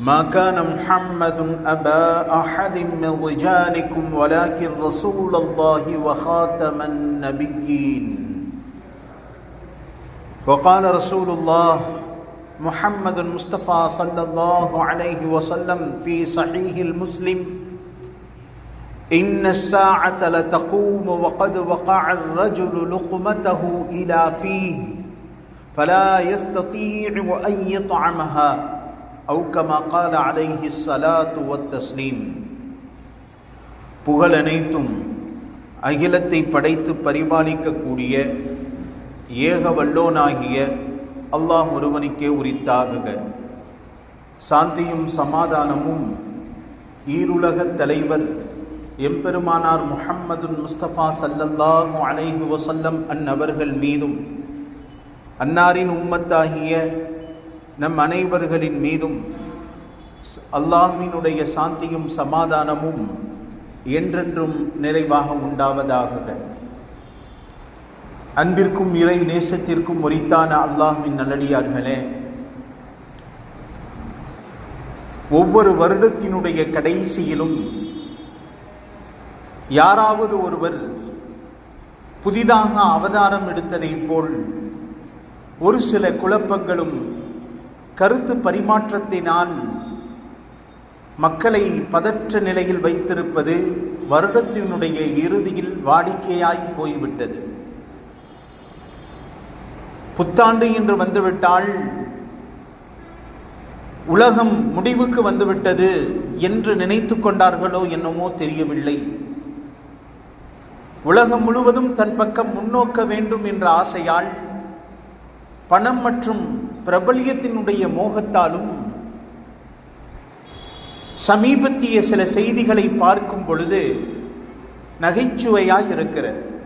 ما كان محمد أبا أحد من رجالكم ولكن رسول الله وخاتم النبيين. وقال رسول الله محمد المصطفى صلى الله عليه وسلم في صحيح المسلم إن الساعة لتقوم وقد وقع الرجل لقمته إلى فيه فلا يستطيع أن يطعمها. அவு கமா கால அலைஹி சலாத்து வத்தஸ்லீம் புகழ் அனைத்தும் அகிலத்தை படைத்து பரிபாலிக்கக்கூடிய ஏக வல்லோனாகிய அல்லாஹ் ஒருவனுக்கே உரித்தாகுக. சாந்தியும் சமாதானமும் ஈருலகத் தலைவர் எம்பெருமானார் முஹம்மது முஸ்தபா சல்லல்லாஹு அலைஹு வசல்லம் அந்நபர்கள் மீதும் அன்னாரின் உம்மத்தாகிய நம் அனைவர்களின் மீதும் அல்லாஹ்வினுடைய சாந்தியும் சமாதானமும் என்றென்றும் நிறைவாக உண்டாவதாக. அன்பிற்கும் இறை நேசத்திற்கும் உரித்தான அல்லாஹ்வின் நல்லடியார்களே ஒவ்வொரு வருடத்தினுடைய கடைசியிலும் யாராவது ஒருவர் புதிதாக அவதாரம் எடுத்ததைப் போல் ஒரு சில குழப்பங்களும் கருத்து பரிமாற்றத்தினால் மக்களை பதற்ற நிலையில் வைத்திருப்பது வருடத்தினுடைய இறுதியில் வாடிக்கையாய் போய்விட்டது. புத்தாண்டு என்று வந்துவிட்டால் உலகம் முடிவுக்கு வந்துவிட்டது என்று நினைத்து கொண்டார்களோ என்னமோ தெரியவில்லை. உலகம் முழுவதும் தன் பக்கம் முன்னோக்க வேண்டும் என்ற ஆசையால் பணம் மற்றும் பிரபலியத்தினுடைய மோகத்தாலும் சமீபத்திய சில செய்திகளை பார்க்கும் பொழுது நகைச்சுவையாக இருக்கிறது.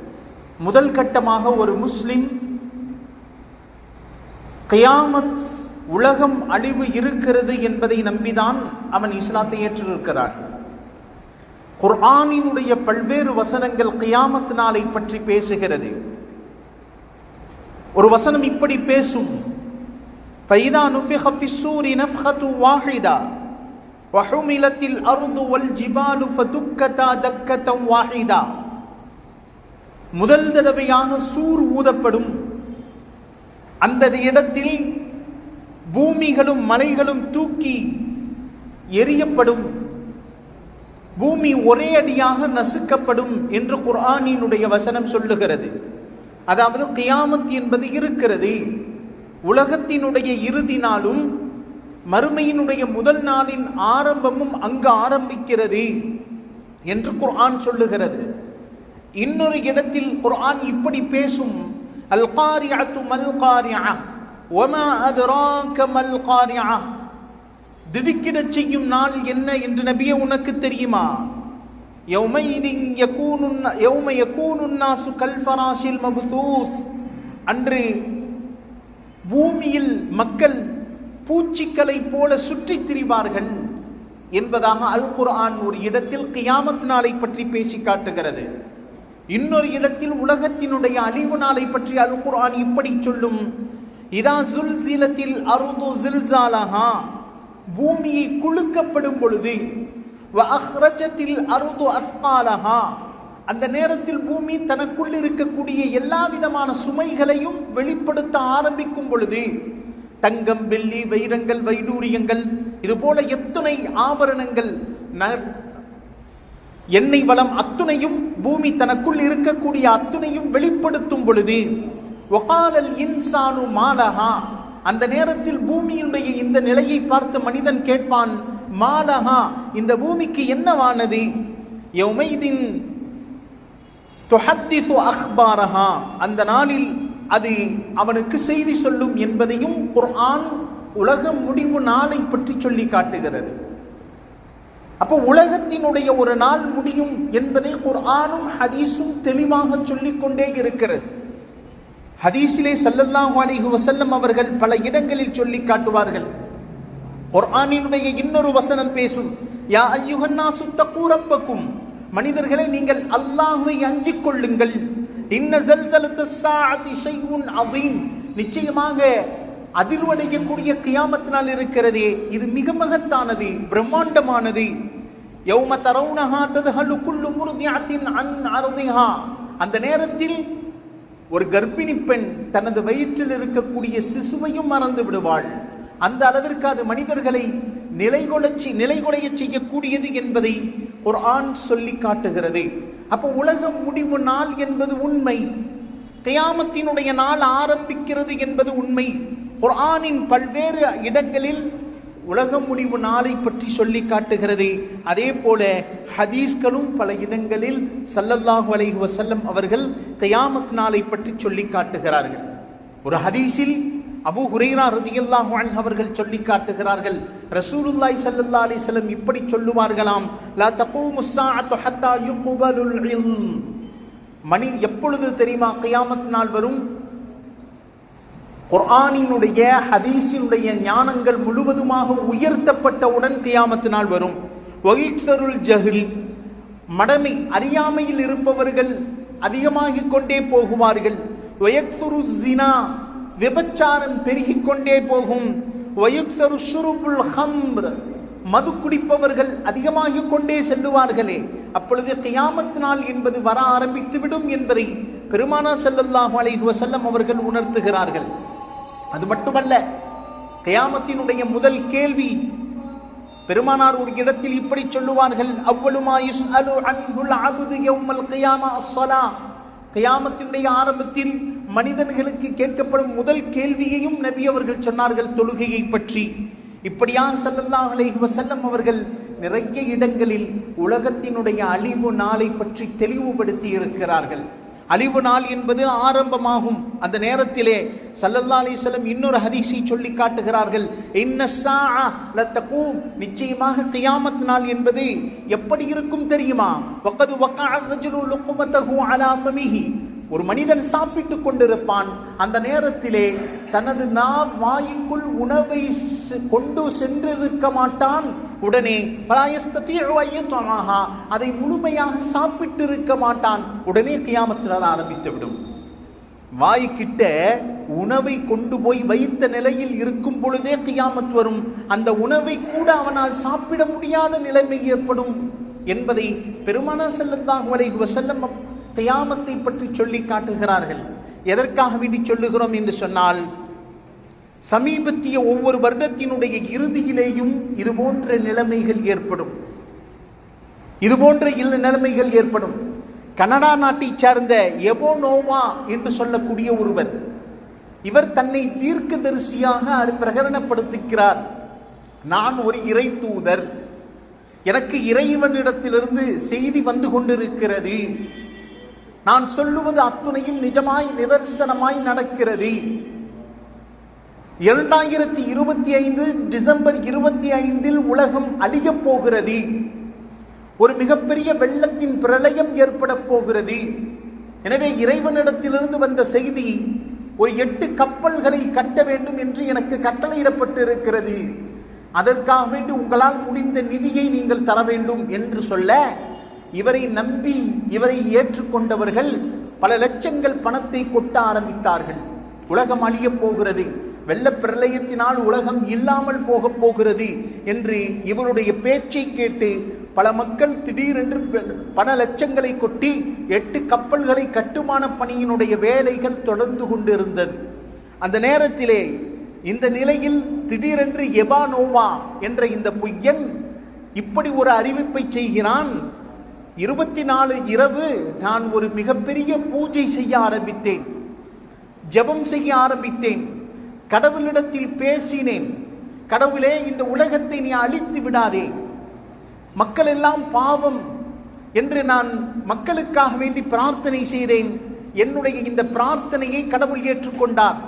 முதல் கட்டமாக ஒரு முஸ்லிம் கயாமத் உலகம் அழிவு இருக்கிறது என்பதை நம்பிதான் அவன் இஸ்லாத்தை ஏற்றிருக்கிறான். குர்ஆனினுடைய பல்வேறு வசனங்கள் கியாமத் நாளை பற்றி பேசுகிறது. ஒரு வசனம் இப்படி பேசும். فإذا نفخ في السور نفخة واحدة وحملت الأرض والجبال فدكتا دكة واحدة முதல் தடவையாக சூர் ஊதப்படும் அந்த இடத்தில் பூமிகளும் மலைகளும் தூக்கி எரியப்படும் பூமி ஒரே அடியாக நசுக்கப்படும் என்று குர்ஆனினுடைய வசனம் சொல்லுகிறது அதாவது கியாமத் என்பது இருக்கிறது உலகத்தினுடைய இறுதி நாளும் மறுமையினுடைய முதல் நாளின் ஆரம்பமும் அங்கு ஆரம்பிக்கிறது என்று குர்ஆன் சொல்லுகிறது. இன்னொரு இடத்தில் குர்ஆன் இப்படி பேசும். அல் காரியாத்து மல் காரியா வமா மல் திடுக்கிடச் செய்யும் நாள் என்ன என்று நபிய உனக்கு தெரியுமா? யௌமைதின் யகூனுன் கல்ஃபராஷில் மபுதூஸ் அன்று பூமியில் மக்கள் பூச்சிக்களை போல சுற்றித் திரிவார்கள் என்பதாக அல் குர்ஆன் ஒரு இடத்தில் கியாமத் நாளை பற்றி பேசி காட்டுகிறது. இன்னொரு இடத்தில் உலகத்தினுடைய அழிவு நாளை பற்றி அல் குர்ஆன் இப்படி சொல்லும். இதா சுல்சிலத்தில் அருது ஜில்சாலஹா பூமியை குலுக்கப்படும் பொழுது அஹ்ரஜத்தில் அருது அஸ்காலஹா. அந்த நேரத்தில் பூமி தனக்குள் இருக்கக்கூடிய எல்லா விதமான சுமைகளையும் வெளிப்படுத்த ஆரம்பிக்கும் பொழுது தங்கம் வெள்ளி வைரங்கள் வைடூரியங்கள் இது போல எத்தனை ஆபரணங்கள் எண்ணெய் வளம் அத்துணையும் பூமி தனக்குள் இருக்கக்கூடிய அத்துணையும் வெளிப்படுத்தும் பொழுது ஒகாலல் இன்சானு மாலஹா. அந்த நேரத்தில் பூமியினுடைய இந்த நிலையை பார்த்து மனிதன் கேட்பான் மாலஹா இந்த பூமிக்கு என்னவானது? யௌமைதின் துஹத்திசு அஹ்பாரஹா. அந்த நாளில் அது அவனுக்கு செய்தி சொல்லும் என்பதையும் குர்ஆன் உலக முடிவு நாளை பற்றி சொல்லி காட்டுகிறது. அப்போ உலகத்தினுடைய ஒரு நாள் முடியும் என்பதை குர்ஆனும் ஹதீஸும் தெளிவாக சொல்லிக்கொண்டே இருக்கிறது. ஹதீஸிலே சல்லல்லாஹு அலைஹி வசல்லம் அவர்கள் பல இடங்களில் சொல்லி காட்டுவார்கள். குர்ஆனினுடைய இன்னொரு வசனம் பேசும் யா அய்யுஹன்னாசு சுத்த கூறப்பக்கும் மனிதர்களை நீங்கள் அல்லாஹுவை அஞ்சிக் கொள்ளுங்கள் இன்ன ஜல்சலத்து ஸாஅதி ஷைஉன் நிச்சயமாக அதிர்வடையக்கூடிய கியாமத்தினால் இருக்கிறதே. இது மிக மகத்தானது பிரம்மாண்டமானது. யௌம தரவுனஹா ததுஹலு குல்லு அன் அருதிஹா. அந்த நேரத்தில் ஒரு கர்ப்பிணி பெண் தனது வயிற்றில் இருக்கக்கூடிய சிசுவையும் மறந்து விடுவாள். அந்த அளவிற்கு அது மனிதர்களை நிலைகொலச்சி நிலைகுலைய செய்யக்கூடியது என்பதை குர்ஆன் சொல்லி காட்டுகிறது. அப்போ உலகம் முடிவு நாள் என்பது உண்மை. கயாமத்தினுடைய நாள் ஆரம்பிக்கிறது என்பது உண்மை. குர்ஆனின் பல்வேறு இடங்களில் உலகம் முடிவு நாளை பற்றி சொல்லி காட்டுகிறது. அதே போல ஹதீஸ்களும் பல இடங்களில் சல்லல்லாஹு அலைஹி வசல்லம் அவர்கள் கயாமத் நாளை பற்றி சொல்லி காட்டுகிறார்கள். ஒரு ஹதீஸில் அபூ ஹுரேரா ரதியல்லாஹு அவர்கள் சொல்லி காட்டுகிறார்கள். ரசூலுல்லாய் ஸல்லல்லாஹு அலைஹி இப்படி சொல்லுவார்களாம் லா தகூ முஸ்ஸா ஹத்தா யுக்பலுல் மணி எப்பொழுது தெரியுமா கியாமத் நாள் வரும்? குர்ஆனினுடைய ஹதீஸினுடைய ஞானங்கள் முழுவதுமாக உயர்த்தப்பட்டவுடன் கியாமத்து நாள் வரும். வகித்தருள் ஜஹில். மடமை அறியாமையில் இருப்பவர்கள் அதிகமாகிக் கொண்டே போகுவார்கள். வயக்துரு ஜினா விபச்சாரம் பெருகிக் கொண்டே போகும். வயுக்தரு ஷுருபுல் ஹம்ர் மது குடிப்பவர்கள் அதிகமாக கொண்டே செல்லுவார்களே. அப்பொழுது கியாமத் நாள் என்பது வர ஆரம்பித்து விடும் என்பதை பெருமானா செல்லல்லாஹு அலைஹி வசல்லம் அவர்கள் உணர்த்துகிறார்கள். அது மட்டுமல்ல கயாமத்தினுடைய முதல் கேள்வி பெருமானார் ஒரு இடத்தில் இப்படி சொல்லுவார்கள் அவ்வளுமா அலு அன்புல் அபுது யௌமல் கயாமா அஸ்ஸலா கயாமத்தினுடைய ஆரம்பத்தில் மனிதர்களுக்கு கேட்கப்படும் முதல் கேள்வியையும் நபி அவர்கள் சொன்னார்கள் தொழுகையை பற்றி. இப்படியாக சல்லல்லா அலைஹி வஸல்லம் அவர்கள் நிறைய இடங்களில் உலகத்தினுடைய அழிவு நாளை பற்றி தெளிவுபடுத்தி இருக்கிறார்கள். அழிவு நாள் என்பது ஆரம்பமாகும். அந்த நேரத்திலே சல்லல்லா அலிஸ்லம் இன்னொரு ஹதீஸை சொல்லி காட்டுகிறார்கள். இன்ன நிச்சயமாக கியாமத் நாள் என்பது எப்படி இருக்கும் தெரியுமா? ஒரு மனிதன் சாப்பிட்டு கொண்டிருப்பான். அந்த நேரத்திலே தனது நா வாய்க்குள் உணவை செ- கொண்டு சென்றிருக்க மாட்டான். உடனே அதை முழுமையாக சாப்பிட்டு இருக்க மாட்டான். உடனே கியாமத்தினால் ஆரம்பித்து விடும் வாய்க்கிட்ட உணவை கொண்டு போய் வைத்த நிலையில் இருக்கும் பொழுதே கியாமத் வரும். அந்த உணவை கூட அவனால் சாப்பிட முடியாத நிலைமை ஏற்படும் என்பதை பெருமானா செல்லந்தாக வரை செல்லம் கியாமத்தை பற்றி சொல்லி காட்டுகிறார்கள். எதற்காக வேண்டி சொல்லுகிறோம் என்று சொன்னால் சமீபத்திய ஒவ்வொரு வருடத்தினுடைய இறுதியிலேயும் இது போன்ற நிலைமைகள் ஏற்படும். இது போன்ற இல்ல நிலைமைகள் ஏற்படும். கனடா நாட்டைச் சார்ந்த எபோனோவா என்று சொல்லக்கூடிய ஒருவர் இவர் தன்னை தீர்க்க தரிசியாக பிரகடனப்படுத்துகிறார். நான் ஒரு இறை தூதர். எனக்கு இறைவனிடத்திலிருந்து செய்தி வந்து கொண்டிருக்கிறது. நான் சொல்லுவது அத்துணையும் நிஜமாய் நிதர்சனமாய் நடக்கிறது. இரண்டாயிரத்தி இருபத்தி ஐந்து டிசம்பர் இருபத்தி ஐந்தில் உலகம் அழியப் போகிறது. ஒரு மிகப்பெரிய வெள்ளத்தின் பிரளயம் ஏற்பட போகிறது. எனவே இறைவனிடத்திலிருந்து வந்த செய்தி ஒரு எட்டு கப்பல்களை கட்ட வேண்டும் என்று எனக்கு கட்டளையிடப்பட்டு இருக்கிறது அதற்காக வேண்டி உங்களால் முடிந்த நிதியை நீங்கள் தர வேண்டும் என்று சொல்ல இவரை நம்பி இவரை ஏற்றுக்கொண்டவர்கள் பல லட்சங்கள் பணத்தை கொட்ட ஆரம்பித்தார்கள். உலகம் அழியப் போகிறது. வெள்ள பிரளயத்தினால் உலகம் இல்லாமல் போகப் போகிறது என்று இவருடைய பேச்சை கேட்டு பல மக்கள் திடீரென்று பல லட்சங்களை கொட்டி எட்டு கப்பல்களை கட்டுமான பணியினுடைய வேலைகள் தொடர்ந்து கொண்டிருந்தது. அந்த நேரத்திலே இந்த நிலையில் திடீரென்று எபானோவா என்ற இந்த பொய்யன் இப்படி ஒரு அறிவிப்பை செய்கிறான். இருபத்தி நாலு இரவு நான் ஒரு மிகப்பெரிய பூஜை செய்ய ஆரம்பித்தேன். ஜெபம் செய்ய ஆரம்பித்தேன். கடவுளிடத்தில் பேசினேன். கடவுளே இந்த உலகத்தை நீ அழித்து விடாதே. மக்கள் எல்லாம் பாவம் என்று நான் மக்களுக்காக வேண்டி பிரார்த்தனை செய்தேன். என்னுடைய இந்த பிரார்த்தனையை கடவுள் ஏற்றுக்கொண்டார்.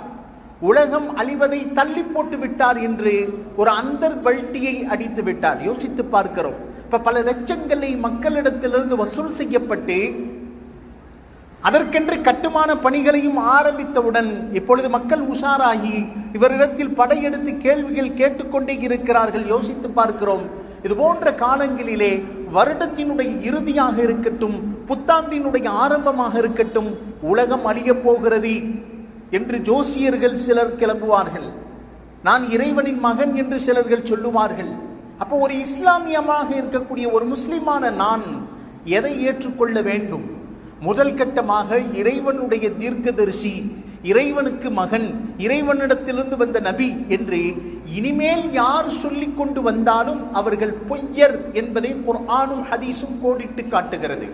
உலகம் அழிவதை தள்ளி போட்டு விட்டார் என்று ஒரு அந்தர் வல்ட்டியை அடித்து விட்டார். யோசித்து பார்க்கிறோம். இப்ப பல லட்சங்களை மக்களிடத்திலிருந்து வசூல் செய்யப்பட்டு அதற்கென்று கட்டுமான பணிகளையும் ஆரம்பித்தவுடன் இப்பொழுது மக்கள் உஷாராகி இவரிடத்தில் படையெடுத்து கேள்விகள் கேட்டுக்கொண்டே இருக்கிறார்கள் யோசித்து பார்க்கிறோம். இது போன்ற காலங்களிலே வருடத்தினுடைய இறுதியாக இருக்கட்டும் புத்தாண்டினுடைய ஆரம்பமாக இருக்கட்டும் உலகம் அழியப் போகிறது என்று ஜோசியர்கள் சிலர் கிளம்புவார்கள். நான் இறைவனின் மகன் என்று சிலர்கள் சொல்லுவார்கள். அப்போ ஒரு இஸ்லாமியமாக இருக்கக்கூடிய ஒரு முஸ்லிமான நான் எதை ஏற்றுக்கொள்ள வேண்டும்? முதல் கட்டமாக இறைவனுடைய தீர்க்கதரிசி இறைவனுக்கு மகன் இறைவனிடத்திலிருந்து வந்த நபி என்று இனிமேல் யார் சொல்லி கொண்டு வந்தாலும் அவர்கள் பொய்யர் என்பதை குர்ஆனும் ஹதீஸும் கோடிட்டு காட்டுகிறது.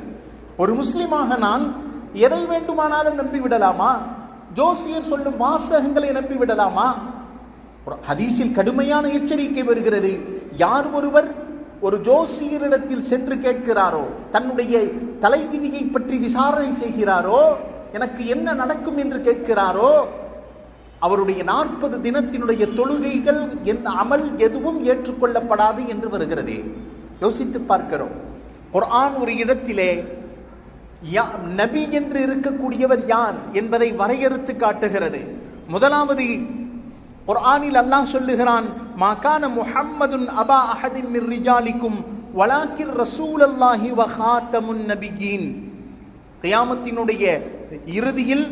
ஒரு முஸ்லிமாக நான் எதை வேண்டுமானாலும் நம்பி விடலாமா ஜோசியர் சொல்லும் வாசகங்களை நம்பி விடலாமா ஹதீஸில் கடுமையான எச்சரிக்கை வருகிறது. யார் ஒருவர் ஒரு ஜோசியரிடத்தில் சென்று கேட்கிறாரோ தன்னுடைய தலைவிதியை பற்றி விசாரணை செய்கிறாரோ எனக்கு என்ன நடக்கும் என்று கேட்கிறாரோ அவருடைய நாற்பது தினத்தினுடைய தொழுகைகள் என் அமல் எதுவும் ஏற்றுக்கொள்ளப்படாது என்று வருகிறது. யோசித்து பார்க்கிறோம். குர்ஆன் ஒரு இடத்திலே யா- நபி என்று இருக்கக்கூடியவர் யார் என்பதை வரையறுத்து காட்டுகிறது. முதலாவது குர்ஆனில் அல்லாஹ் சொல்லுகிறான் மாகான முஹம்மதுன் அபா அஹதின் மிர் ரிஜாலிக்கும் வலாக்கிர் ரசூலல்லாஹி வ ஹாத்தமுன் நபிகீன் கியாமத்தினுடைய இறுதியில்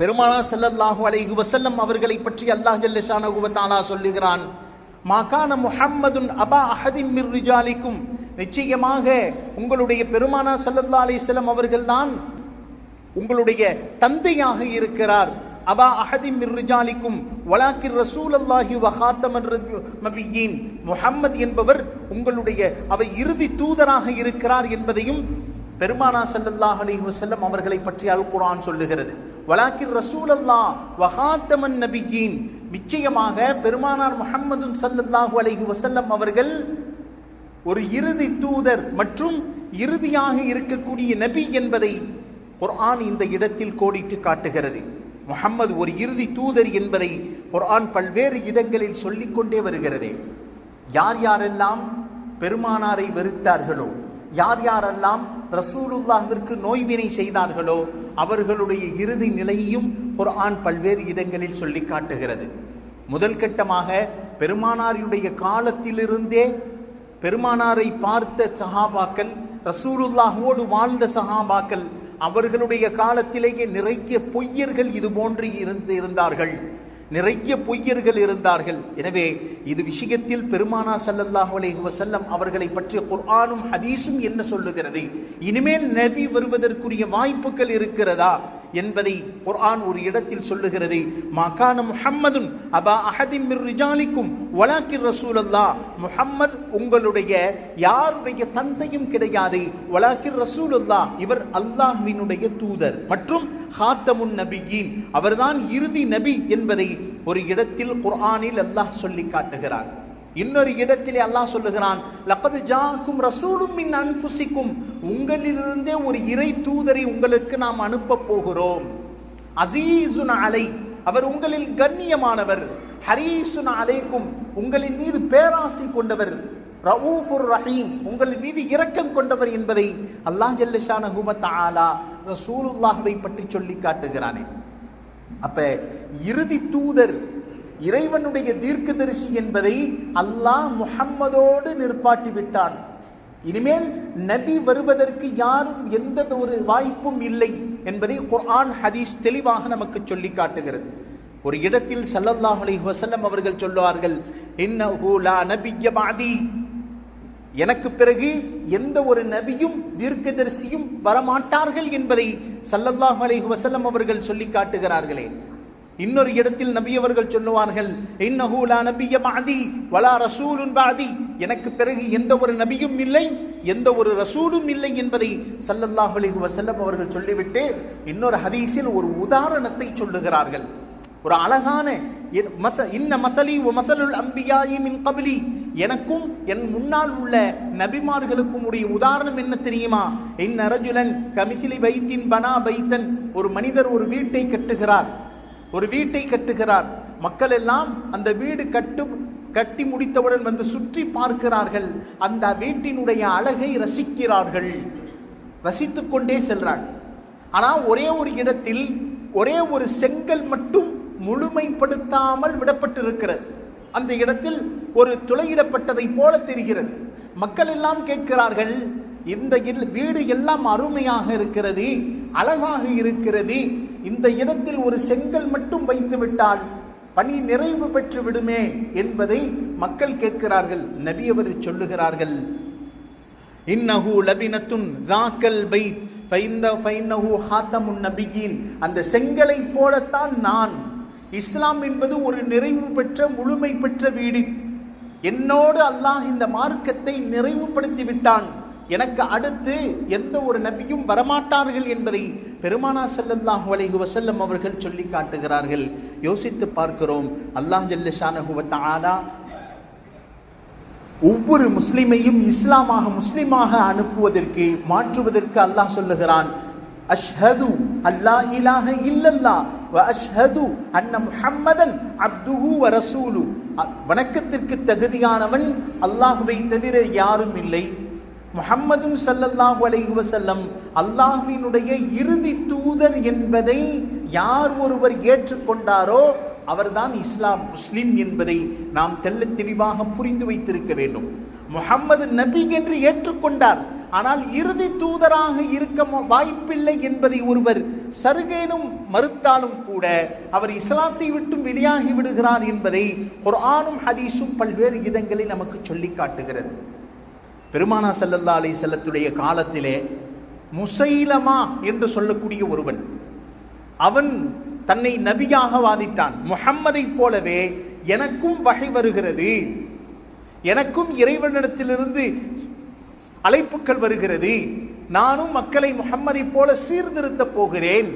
பெருமானா செல்லல்லாஹு அலைஹி வசல்லம் அவர்களை பற்றி அல்லாஹ் ஜல்லஷானஹு வ சொல்லுகிறான் மாகான முஹம்மதுன் அபா அஹதின் மிர் ரிஜாலிக்கும். நிச்சயமாக உங்களுடைய பெருமானா ஸல்லல்லாஹு அலிஸ்லம் அவர்கள்தான் உங்களுடைய தந்தையாக இருக்கிறார். அபா அஹதி மிர்ரிஜாலிக்கும் வலாக்கிர் ரசூல் அல்லாஹி வஹாத்தமன் நபியீன் முஹம்மது என்பவர் உங்களுடைய அவை இறுதி தூதராக இருக்கிறார் என்பதையும் பெருமானா சல்லல்லாஹ் அலைஹி வசல்லம் அவர்களை பற்றி அல் குர்ஆன் சொல்லுகிறது. வலாக்கிர் ரசூலல்லாஹ் அல்லா வஹாத்தமன் நபியின் நிச்சயமாக பெருமானார் முஹம்மது சல்லல்லாஹு அலைஹி வசல்லம் அவர்கள் ஒரு இறுதி தூதர் மற்றும் இறுதியாக இருக்கக்கூடிய நபி என்பதை குர்ஆன் இந்த இடத்தில் கோடிட்டு காட்டுகிறது. முகம்மது ஒரு இறுதி தூதர் என்பதை குர்ஆன் பல்வேறு இடங்களில் சொல்லிக்கொண்டே வருகிறது. யார் யாரெல்லாம் பெருமானாரை வெறுத்தார்களோ யார் யாரெல்லாம் ரசூலுல்லாஹ்விற்கு நோய்வினை செய்தார்களோ அவர்களுடைய இறுதி நிலையையும் குர்ஆன் பல்வேறு இடங்களில் சொல்லி காட்டுகிறது. முதல் கட்டமாக பெருமானாருடைய காலத்திலிருந்தே பெருமானாரை பார்த்த சஹாபாக்கள் ரசூலுல்லாஹோடு வாழ்ந்த சஹாபாக்கள் அவர்களுடைய காலத்திலேயே நிறைய பொய்யர்கள் இது போன்று இருந்து இருந்தார்கள். நிறைய பொய்யர்கள் இருந்தார்கள். எனவே இது விஷயத்தில் பெருமானா சல்லல்லாஹு அலைஹி வசல்லம் அவர்களை பற்றிய குர்ஆனும் ஹதீஸும் என்ன சொல்லுகிறது? இனிமேல் நபி வருவதற்குரிய வாய்ப்புகள் இருக்கிறதா? என்பதை குர்ஆன் ஒரு இடத்தில் சொல்லுகிறது. மாகான முஹம்மதுன் அபா அஹதிம் மிர் ரிஜாலிக்கும் வலாக்கிர் ரசூலல்லாஹ். முஹம்மத் உங்களுடைய யாருடைய தந்தையும் கிடையாது. வலாக்கிர் ரசூலுல்லாஹ். இவர் அல்லாஹ்வினுடைய தூதர். மற்றும் ஹாத்தமுன் நபியின். அவர்தான் இறுதி நபி என்பதை ஒரு இடத்தில் குர்ஆனில் அல்லாஹ் சொல்லி காட்டுகிறார் இன்னொரு இடத்திலே அல்லாஹ் சொல்லுகிறான் லக்கது ஜாக்கும் ரசூலும் மின் அன்புசிக்கும் உங்களிலிருந்தே ஒரு இறை தூதரை உங்களுக்கு நாம் அனுப்ப போகிறோம். அசீசுன் அலை அவர் உங்களில் கண்ணியமானவர். ஹரீசுன் அலைக்கும் உங்களின் மீது பேராசை கொண்டவர். ரவுஃபுர் ரஹீம் உங்களின் மீது இரக்கம் கொண்டவர் என்பதை அல்லாஹ் ஜல்லஷான ஹுமத் ஆலா ரசூலுல்லாஹ்வை பற்றி சொல்லி காட்டுகிறானே. அப்ப இறுதி தூதர் இறைவனுடைய தீர்க்கதரிசி என்பதை அல்லாஹ் முஹம்மதோடு நிற்பாட்டி விட்டான். இனிமேல் நபி வருவதற்கு யாரும் எந்த ஒரு வாய்ப்பும் இல்லை என்பதை குர்ஆன் ஹதீஸ் தெளிவாக நமக்கு சொல்லி காட்டுகிறது. ஒரு இடத்தில் சல்லல்லாஹ் அலைஹி வஸல்லம் அவர்கள் சொல்லுவார்கள் என்ன எனக்கு பிறகு எந்த ஒரு நபியும் தீர்க்கதரிசியும் வரமாட்டார்கள் என்பதை சல்லல்லாஹ் அலைஹி வஸல்லம் அவர்கள் சொல்லி காட்டுகிறார்களே. இன்னொரு இடத்தில் நபியவர்கள் சொல்லுவார்கள் இன்னஹூலா நபிய மாதி வலா ரசூலுன் பாதி. எனக்கு பிறகு எந்த ஒரு நபியும் இல்லை எந்த ஒரு ரசூலும் இல்லை என்பதை ஸல்லல்லாஹு அலைஹி வஸல்லம் அவர்கள் சொல்லிவிட்டு இன்னொரு ஹதீஸில் ஒரு உதாரணத்தை சொல்லுகிறார்கள். ஒரு அழகான என் மச இன்ன மசலி ஒ மசலுல் அம்பியாயி மின் கபிலி. எனக்கும் என் முன்னால் உள்ள நபிமார்களுக்கும் உடைய உதாரணம் என்ன தெரியுமா? என் அரஜுலன் கமிசிலி பைத்தின் பனா பைத்தன். ஒரு மனிதர் ஒரு வீட்டை கட்டுகிறார். ஒரு வீட்டை கட்டுகிறார். மக்கள் எல்லாம் அந்த வீடு கட்டும் கட்டி முடித்தவுடன் வந்து சுற்றி பார்க்கிறார்கள். அந்த வீட்டினுடைய அழகை ரசிக்கிறார்கள். ரசித்து கொண்டே செல்றாங்க ஆனால் ஒரே ஒரு இடத்தில் ஒரே ஒரு செங்கல் மட்டும் முழுமைப்படுத்தாமல் விடப்பட்டிருக்கிறது. அந்த இடத்தில் ஒரு துளையிடப்பட்டதை போல தெரிகிறது. மக்கள் எல்லாம் கேட்கிறார்கள் இந்த இல்- வீடு எல்லாம் அருமையாக இருக்கிறது அழகாக இருக்கிறது இந்த இடத்தில் ஒரு செங்கல் மட்டும் வைத்து விட்டால் பணி நிறைவு பெற்று விடுமே என்பதை மக்கள் கேட்கிறார்கள் நபி அவர் சொல்லுகிறார்கள். இன்னஹு லபினத்துன் தாக்கல் பைத் ஃபைந்த ஃபைனஹு ஹாத்தமுன் நபியின். அந்த செங்கலை போலத்தான் நான். இஸ்லாம் என்பது ஒரு நிறைவு பெற்ற முழுமை பெற்ற வீடு. என்னோடு அல்லாஹ் இந்த மார்க்கத்தை நிறைவுபடுத்தி விட்டான். எனக்கு அடுத்து எந்த ஒரு நபியும் வரமாட்டார்கள் என்பதை பெருமானா செல்லல்லாஹு அலைஹு வசல்லம் அவர்கள் சொல்லி காட்டுகிறார்கள். யோசித்து பார்க்கிறோம். அல்லாஹ் ஜல்லஷானஹு வ ஒவ்வொரு முஸ்லிமையும் இஸ்லாமாக முஸ்லிமாக அனுப்புவதற்கு மாற்றுவதற்கு அல்லாஹ் சொல்லுகிறான். அஷ்ஹது அல்லா இலாக இல்லல்லா அஷ்ஹது அன்ன முஹம்மதன் அப்துஹு வ ரசூலு. வணக்கத்திற்கு தகுதியானவன் அல்லாஹுவை தவிர யாரும் இல்லை. முஹம்மதும் சல்லல்லாஹு அலைஹி வசல்லம் அல்லாஹ்வினுடைய இறுதி தூதர் என்பதை யார் ஒருவர் ஏற்றுக்கொண்டாரோ அவர்தான் இஸ்லாம் முஸ்லிம் என்பதை நாம் தெல்ல தெளிவாக புரிந்து வைத்திருக்க வேண்டும். முகம்மது நபி என்று ஏற்றுக்கொண்டார். ஆனால் இறுதி தூதராக இருக்க வாய்ப்பில்லை என்பதை ஒருவர் சருகேனும் மறுத்தாலும் கூட அவர் இஸ்லாத்தை விட்டும் வெளியாகி விடுகிறார் என்பதை குர்ஆனும் ஹதீஸும் பல்வேறு இடங்களில் நமக்கு சொல்லி காட்டுகிறது. பெருமானா ஸல்லல்லாஹு அலி செல்லத்துடைய காலத்திலே முசைலமா என்று சொல்லக்கூடிய ஒருவன் அவன் தன்னை நபியாக வாதிட்டான். முகம்மதை போலவே எனக்கும் வகை வருகிறது. எனக்கும் இறைவனிடத்திலிருந்து அழைப்புகள் வருகிறது. நானும் மக்களை முகம்மதை போல சீர்திருத்தப் போகிறேன்.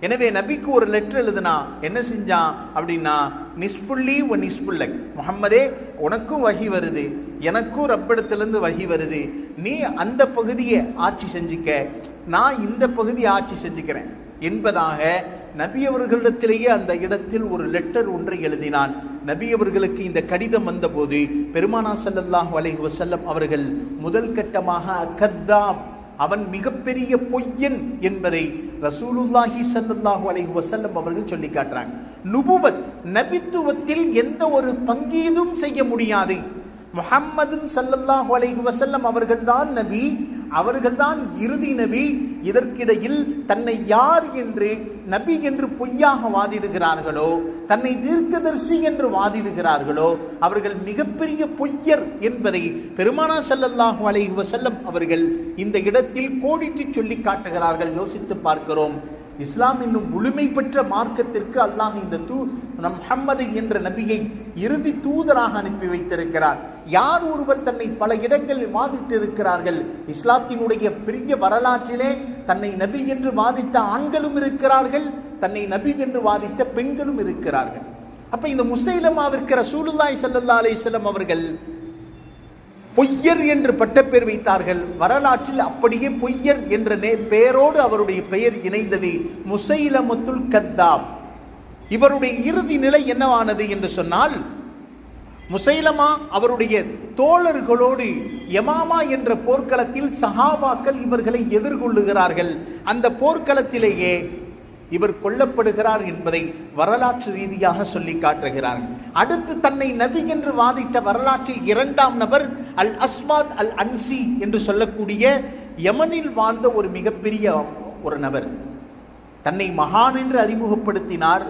எனவே நபிக்கு ஒரு லெட்டர் எழுதுனா என்ன செஞ்சான் அப்படின்னா நிஸ்புல்லி ஒ நிஸ்புல்லக் முகம்மதே உனக்கும் வகி வருது எனக்கும் ரப்பிடத்திலேருந்து வகி வருது. நீ அந்த பகுதியை ஆட்சி செஞ்சுக்க. நான் இந்த பகுதியை ஆட்சி செஞ்சுக்கிறேன். என்பதாக நபி அவர்களிடத்திலேயே அந்த இடத்தில் ஒரு லெட்டர் ஒன்றை எழுதினான். நபி அவர்களுக்கு இந்த கடிதம் வந்தபோது பெருமானா ஸல்லல்லாஹு அலைஹி வசல்லம் அவர்கள் முதல் கட்டமாக அக்கத்தாம் அவன் மிகப்பெரிய பொய்யன் என்பதை ரசூலுல்லாஹி சல்லுல்லாஹு அலைஹி வசல்லம் அவர்கள் சொல்லி காட்டுறாங்க. நுபுவத் நபித்துவத்தில் எந்த ஒரு பங்கீதும் செய்ய முடியாது. முஹம்மதுன் சல்லல்லாஹு அலைஹி வசல்லம் அவர்கள்தான் நபி அவர்கள்தான் இறுதி நபி இதற்கிடையில் தன்னை யார் என்று நபி என்று பொய்யாக வாதிடுகிறார்களோ தன்னை தீர்க்கதர்சி என்று வாதிடுகிறார்களோ அவர்கள் மிகப்பெரிய பொய்யர் என்பதை பெருமானா ஸல்லல்லாஹு அலைஹி வசல்லம் அவர்கள் இந்த இடத்தில் கோடிட்டு சொல்லி காட்டுகிறார்கள் யோசித்து பார்க்கிறோம். இஸ்லாம் என்னும் முழுமை பெற்ற மார்க்கத்திற்கு அல்லாஹ் இந்த தூ நம் முஹம்மது என்ற நபியை இறுதி தூதராக அனுப்பி வைத்திருக்கிறார். யார் ஒருவர் தன்னை பல இடங்களில் வாதிட்டு இருக்கிறார்கள் இஸ்லாத்தினுடைய பெரிய வரலாற்றிலே தன்னை நபி என்று வாதிட்ட ஆண்களும் இருக்கிறார்கள் தன்னை நபி என்று வாதிட்ட பெண்களும் இருக்கிறார்கள். அப்ப இந்த முசைலமாவிற்கு ரசூலுல்லாஹி ஸல்லல்லாஹு அலைஹி வஸல்லம் அவர்கள் பொய்யர் என்று பட்டப்பேர் வைத்தார்கள். வரலாற்றில் அப்படியே பொய்யர் என்ற பெயரோடு அவருடைய பெயர் இணைந்தது. முசைலமத்துல் கத்தாப். இவருடைய இறுதி நிலை என்னவானது என்று சொன்னால் முசைலமா அவருடைய தோழர்களோடு யமாமா என்ற போர்க்களத்தில் சஹாபாக்கள் இவர்களை எதிர்கொள்ளுகிறார்கள். அந்த போர்க்களத்திலேயே இவர் கொல்லப்படுகிறார் என்பதை வரலாற்று ரீதியாக சொல்லி காட்டுகிறார். அடுத்து தன்னை நபி என்று வாதிட்ட வரலாற்றில் இரண்டாம் நபர் அல் அஸ்வாத் அல் அன்சி என்று சொல்லக்கூடிய யமனில் வாழ்ந்த ஒரு மிகப்பெரிய ஒரு நபர். தன்னை மகான் என்று அறிமுகப்படுத்தினார்.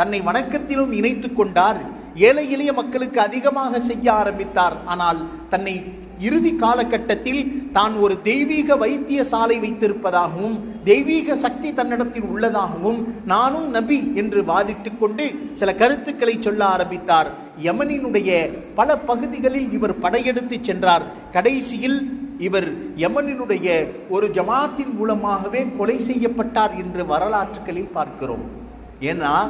தன்னை வணக்கத்திலும் இணைத்து கொண்டார். ஏழை எளிய மக்களுக்கு அதிகமாக செய்ய ஆரம்பித்தார். ஆனால் தன்னை இறுதி காலகட்டத்தில் தான் ஒரு தெய்வீக வைத்திய சாலை வைத்திருப்பதாகவும் தெய்வீக சக்தி தன்னிடத்தில் உள்ளதாகவும் நானும் நபி என்று வாதிட்டு கொண்டு சில கருத்துக்களை சொல்ல ஆரம்பித்தார். யமனினுடைய பல பகுதிகளில் இவர் படையெடுத்து சென்றார். கடைசியில் இவர் யமனினுடைய ஒரு ஜமாத்தின் மூலமாகவே கொலை செய்யப்பட்டார் என்று வரலாற்றுகளில் பார்க்கிறோம். ஏன்னா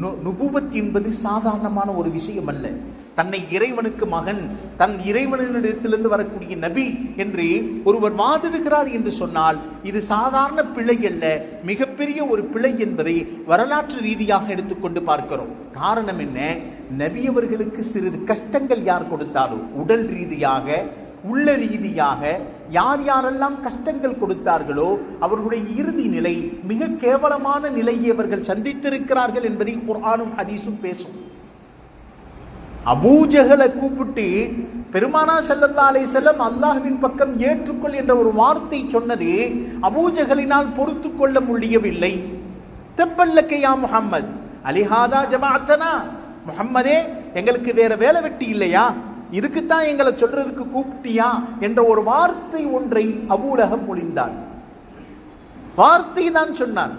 நு- நுபுவத் என்பது சாதாரணமான ஒரு விஷயம் அல்ல. தன்னை இறைவனுக்கு மகன் தன் இறைவனிடத்திலிருந்து வரக்கூடிய நபி என்று ஒருவர் வாதிடுகிறார் என்று சொன்னால் இது சாதாரண பிழை அல்ல மிகப்பெரிய ஒரு பிழை என்பதை வரலாற்று ரீதியாக எடுத்துக்கொண்டு பார்க்கிறோம். காரணம் என்ன? நபி அவர்களுக்கு சிறிது கஷ்டங்கள் யார் கொடுத்தாரோ உடல் ரீதியாக உள்ள ரீதியாக யார் யாரெல்லாம் கஷ்டங்கள் கொடுத்தார்களோ அவர்களுடைய இறுதி நிலை மிக கேவலமான நிலையை அவர்கள் சந்தித்திருக்கிறார்கள் என்பதை குர்ஆனும் ஹதீஸும் பேசும். அபூஜகலை கூப்பிட்டு பெருமானா செல்லல்லா அலை செல்லம் அல்லாஹ்வின் பக்கம் ஏற்றுக்கொள் என்ற ஒரு வார்த்தை சொன்னது அபூஜகலினால் பொறுத்து கொள்ள முடியவில்லை. தெப்பல்லக்கையா முஹம்மது அலிஹாதா ஜமாத்தனா முகம்மதே எங்களுக்கு வேற வேலை வெட்டி இல்லையா? இதுக்குத்தான் எங்களை சொல்றதுக்கு கூப்பிட்டியா? என்ற ஒரு வார்த்தை ஒன்றை அபூலகம் மொழிந்தான் வார்த்தை தான் சொன்னான்.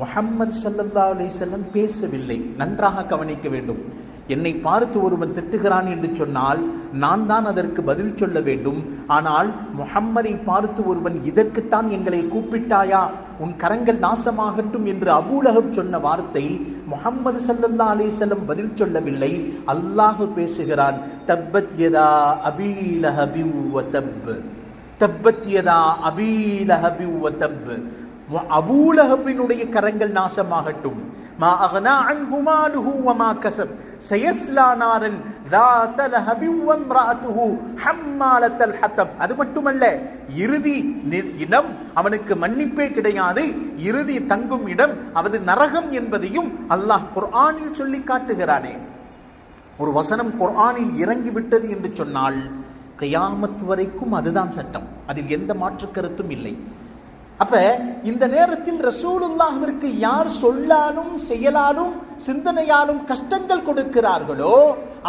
முகம்மது சல்லல்லா அலி செல்லம் பேசவில்லை. நன்றாக கவனிக்க வேண்டும். என்னை பார்த்து ஒருவன் திட்டுகிறான் என்று சொன்னால் நான் தான் அதற்கு பதில் சொல்ல வேண்டும். ஆனால் முகம்மதை பார்த்து ஒருவன் இதற்குத்தான் எங்களை கூப்பிட்டாயா? உன் கரங்கள் நாசமாகட்டும் என்று அபூலகம் சொன்ன வார்த்தை முகம்மது சல்லல்லா அலிசல்லம் பதில் சொல்லவில்லை. அல்லாஹ் பேசுகிறான் தப்பத் யதா அபீலஹபி தப். தப்பத் யதா அபீலஹபி தப். அபூலகப்பினுடைய கரங்கள் நாசமாகட்டும். மா அகனா அன்ஹுமாலுஹு வமா கசப். சயஸ்லா நாரன் ராத ஹபிவம் ராத்துஹு ஹம்மாலத்தல் ஹத்தம் அது மட்டுமல்ல இறுதி இடம் அவனுக்கு மன்னிப்பே கிடையாது. இறுதி தங்கும் இடம் அது நரகம் என்பதையும் அல்லாஹ் குர்ஆனில் சொல்லி காட்டுகிறானே. ஒரு வசனம் குர்ஆனில் இறங்கிவிட்டது என்று சொன்னால் கயாமத் வரைக்கும் அதுதான் சட்டம். அதில் எந்த மாற்று கருத்தும் இல்லை. அப்ப இந்த நேரத்தில் ரசூலுல்லாஹிற்கு யார் சொல்லாலும் செயலாலும் சிந்தனையாலும் கஷ்டங்கள் கொடுக்கிறார்களோ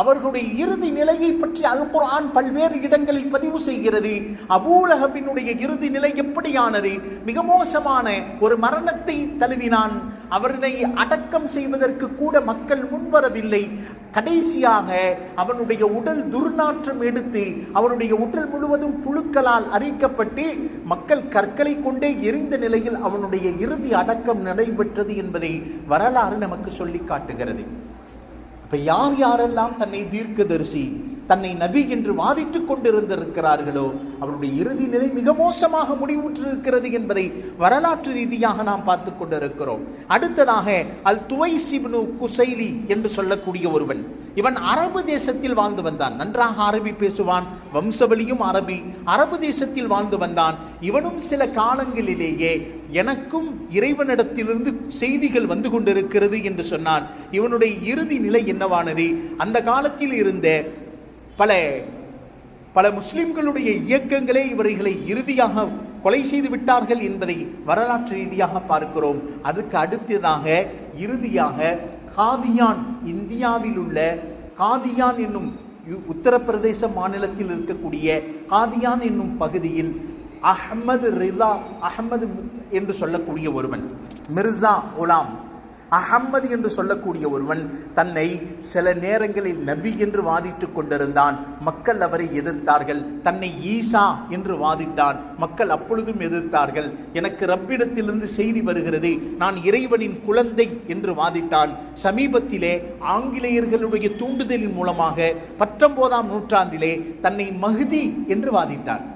அவர்களுடைய இறுதி நிலையை பற்றி அல் குரான் பல்வேறு இடங்களில் பதிவு செய்கிறது. அபூலகபினுடைய இறுதி நிலை எப்படியானது? மிக மோசமான ஒரு மரணத்தை தழுவினான். அவனை அடக்கம் செய்வதற்கு கூட மக்கள் முன்வரவில்லை. கடைசியாக அவனுடைய உடல் துர்நாற்றம் எடுத்து அவனுடைய உடல் முழுவதும் புழுக்களால் அரிக்கப்பட்டு மக்கள் கற்களை கொண்டே எரிந்த நிலையில் அவனுடைய இறுதி அடக்கம் நடைபெற்றது என்பதை வரலாறு நமக்கு சொல்லி காட்டுகிறது அப்ப யார் யாரெல்லாம் தன்னை தீர்க்கதரிசி தன்னை நபி என்று வாதிட்டுக் கொண்டிருந்திருக்கிறார்களோ அவருடைய இறுதி நிலை மிக மோசமாக முடிவுற்றிருக்கிறது என்பதை வரலாற்று ரீதியாக நாம் பார்த்து கொண்டிருக்கிறோம். அடுத்ததாக அல் துவை சிப்னு குசைலி என்று சொல்லக்கூடிய ஒருவன். இவன் அரபு தேசத்தில் வாழ்ந்து வந்தான். நன்றாக அரபி பேசுவான் வம்சவழியும் அரபி. அரபு தேசத்தில் வாழ்ந்து வந்தான். இவனும் சில காலங்களிலேயே எனக்கும் இறைவனிடத்திலிருந்து செய்திகள் வந்து கொண்டிருக்கிறது என்று சொன்னான். இவனுடைய இறுதி நிலை என்னவானது? அந்த காலத்தில் இருந்த பல பல முஸ்லிம்களுடைய இயக்கங்களே இவர்களை இறுதியாக கொலை செய்து விட்டார்கள் என்பதை வரலாற்று ரீதியாக பார்க்கிறோம். அதுக்கு அடுத்ததாக இறுதியாக காதியான் இந்தியாவில் உள்ள காதியான் என்னும் யு- உத்தரப்பிரதேச மாநிலத்தில் இருக்கக்கூடிய காதியான் என்னும் பகுதியில் அஹ்மது ரிதா அஹ்மது என்று சொல்லக்கூடிய ஒருவன் மிர்சா குலாம். அஹம்மது என்று சொல்லக்கூடிய ஒருவன் தன்னை சில நேரங்களில் நபி என்று வாதிட்டு கொண்டிருந்தான். மக்கள் அவரை எதிர்த்தார்கள். தன்னை ஈசா என்று வாதிட்டான். மக்கள் அப்பொழுதும் எதிர்த்தார்கள். எனக்கு ரப்பிடத்திலிருந்து செய்தி வருகிறது. நான் இறைவனின் குழந்தை என்று வாதிட்டான். சமீபத்திலே ஆங்கிலேயர்களுடைய தூண்டுதலின் மூலமாக பத்தொன்பதாம் நூற்றாண்டிலே தன்னை மகுதி என்று வாதிட்டான்.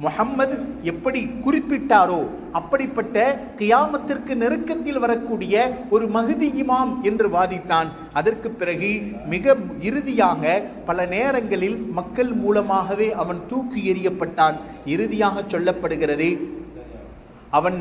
முகம்மது எப்படி குறிப்பிட்டாரோ அப்படிப்பட்ட கியாமத்திற்கு நெருக்கத்தில் வரக்கூடிய ஒரு மகுதி இமாம் என்று வாதிட்டான். அதற்கு பிறகு மிக இறுதியாக பல நேரங்களில் மக்கள் மூலமாகவே அவன் தூக்கி எறியப்பட்டான். இறுதியாக சொல்லப்படுகிறது அவன்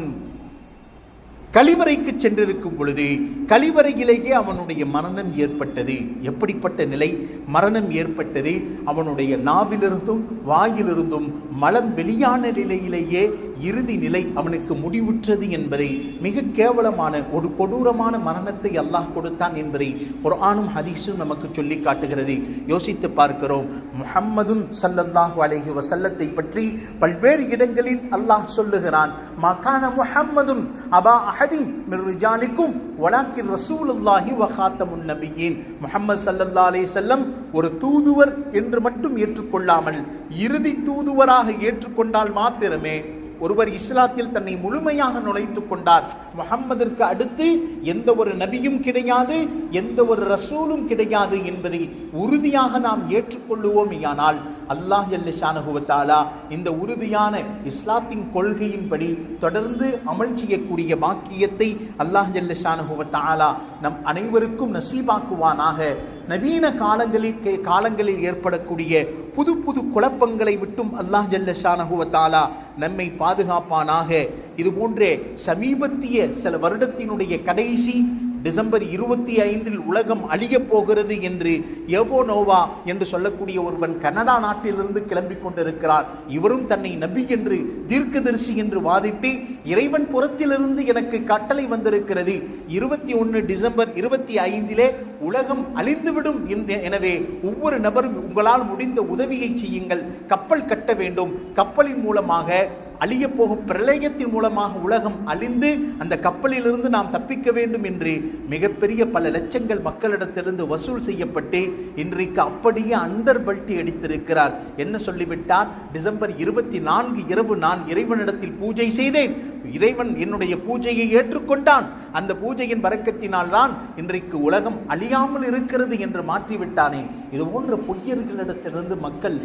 கழிவறைக்கு சென்றிருக்கும் பொழுது கழிவறையிலேயே அவனுடைய மரணம் ஏற்பட்டது. எப்படிப்பட்ட நிலை? மரணம் ஏற்பட்டது அவனுடைய நாவிலிருந்தும் வாயிலிருந்தும் மலம் வெளியான நிலையிலேயே இறுதி நிலை அவனுக்கு முடிவுற்றது என்பதை மிக கேவலமான ஒரு கொடூரமான மரணத்தை அல்லாஹ் கொடுத்தான் என்பதை குர்ஆனும் ஹதீஸும் நமக்கு சொல்லி காட்டுகிறது. யோசித்து பார்க்கிறோம். முஹம்மதும் சல்லல்லாஹு அலைஹி வசல்லத்தை பற்றி பல்வேறு இடங்களில் அல்லாஹ் சொல்லுகிறான். மகான முஹம்மதும் அபா அஹதின் மிர் ரிஜாலிக்கும் வலாக்கின் ரசூலுல்லாஹி வஹாத்தமுன் நபியின் முஹம்மது சல்லல்லா அலைஹி செல்லம் ஒரு தூதுவர் என்று மட்டும் ஏற்றுக்கொள்ளாமல் இறுதி தூதுவராக ஏற்றுக்கொண்டால் மாத்திரமே ஒருவர் இஸ்லாத்தில் தன்னை முழுமையாக நுழைத்துக் கொண்டார். முகம்மதிற்கு அடுத்து எந்த ஒரு நபியும் கிடையாது எந்த ஒரு ரசூலும் கிடையாது என்பதை உறுதியாக நாம் ஏற்றுக்கொள்ளுவோம் ஏற்றுக்கொள்ளுவோமேயானால் அல்லாஹ் ஜல்லஷானகுவத்தாலா இந்த உறுதியான இஸ்லாத்தின் கொள்கையின்படி தொடர்ந்து அமல் செய்யக்கூடிய பாக்கியத்தை அல்லாஹ் ஜல்லஷானகுவத்தாலா நம் அனைவருக்கும் நசீபாக்குவானாக. நவீன காலங்களில் கே- காலங்களில் ஏற்படக்கூடிய புது புது குழப்பங்களை விட்டும் அல்லாஹ் ஜல்லஷானகுவத்தாலா நம்மை பாதுகாப்பானாக. இது போன்றே சமீபத்திய சில வருடத்தினுடைய கடைசி டிசம்பர் இருபத்தி ஐந்தில் உலகம் அழியப் போகிறது என்று எவோ நோவா என்று சொல்லக்கூடிய ஒருவன் கனடா நாட்டிலிருந்து கிளம்பி கொண்டிருக்கிறார். இவரும் தன்னை நபி என்று தீர்க்கதரிசி என்று வாதிட்டு இறைவன் புறத்திலிருந்து எனக்கு கட்டளை வந்திருக்கிறது. இருபத்தி ஒன்று டிசம்பர் இருபத்தி ஐந்திலே உலகம் அழிந்துவிடும் எனவே ஒவ்வொரு நபரும் உங்களால் முடிந்த உதவியை செய்யுங்கள். கப்பல் கட்ட வேண்டும். கப்பலின் மூலமாக அழியப் போகும் பிரளயத்தின் மூலமாக உலகம் அழிந்து அந்த கப்பலிலிருந்து நாம் தப்பிக்க வேண்டும் என்று மிகப்பெரிய பல லட்சங்கள் மக்களிடத்திலிருந்து வசூல் செய்யப்பட்டு இன்றைக்கு அப்படியே அண்டர் பல்ட்டி அடித்திருக்கிறார். என்ன சொல்லிவிட்டார்? டிசம்பர் இருபத்தி நான்கு இரவு நான் இறைவனிடத்தில் பூஜை செய்தேன். இறைவன் என்னுடைய பூஜையை ஏற்றுக்கொண்டான். அந்த பூஜையின் வரக்கத்தினால் தான் இன்றைக்கு உலகம் அழியாமல் இருக்கிறது என்று மாற்றிவிட்டானே. இது போன்ற பொய்யர்களிடத்திலிருந்து மக்கள்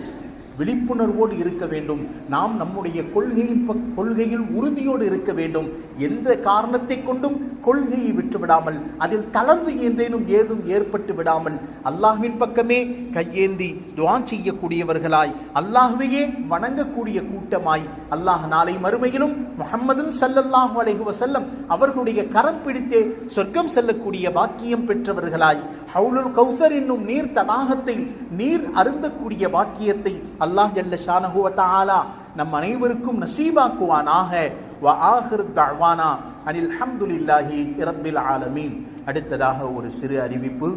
விழிப்புணர்வோடு இருக்க வேண்டும். நாம் நம்முடைய கொள்கையின் பக்- கொள்கையில் உறுதியோடு இருக்க வேண்டும். எந்த காரணத்தை கொண்டும் கொள்கையை விட்டுவிடாமல் அதில் தளர்வு ஏதேனும் ஏதும் ஏற்பட்டு விடாமல் அல்லாஹ்வின் பக்கமே கையேந்தி துவா செய்யக்கூடியவர்களாய் அல்லாஹ்வையே வணங்கக்கூடிய கூட்டமாய் அல்லாஹ் நாளை மறுமையிலும் முகம்மதும் சல்லல்லாஹு அலைஹி செல்லம் அவர்களுடைய கரம் பிடித்தே சொர்க்கம் செல்லக்கூடிய பாக்கியம் பெற்றவர்களாய் ஹவுலுல் கௌசர் என்னும் நீர் தடாகத்தை நீர் அருந்தக்கூடிய பாக்கியத்தை அல்லாஹ் ஜல்ல ஷானஹுவத்தாலா நம் அனைவருக்கும் நசீபாக்குவானாக. வ ஆஹிர் தஅவானா அனில் ஹம்துலில்லாஹி இரப்பில் ஆலமீன். அடுத்ததாக ஒரு சிறு அறிவிப்பு.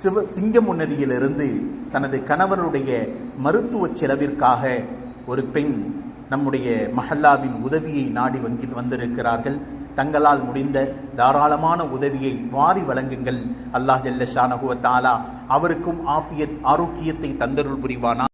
சிவ சிங்கமுன்னரியிலிருந்து தனது கணவருடைய மருத்துவ செலவிற்காக ஒரு பெண் நம்முடைய மஹல்லாவின் உதவியை நாடி வங்கி வந்திருக்கிறார்கள். தங்களால் முடிந்த தாராளமான உதவியை வாரி வழங்குங்கள். அல்லாஹ் ஜல்ல ஷானஹுவ அவருக்கும் ஆஃபியத் ஆரோக்கியத்தை தந்தருள் புரிவானா?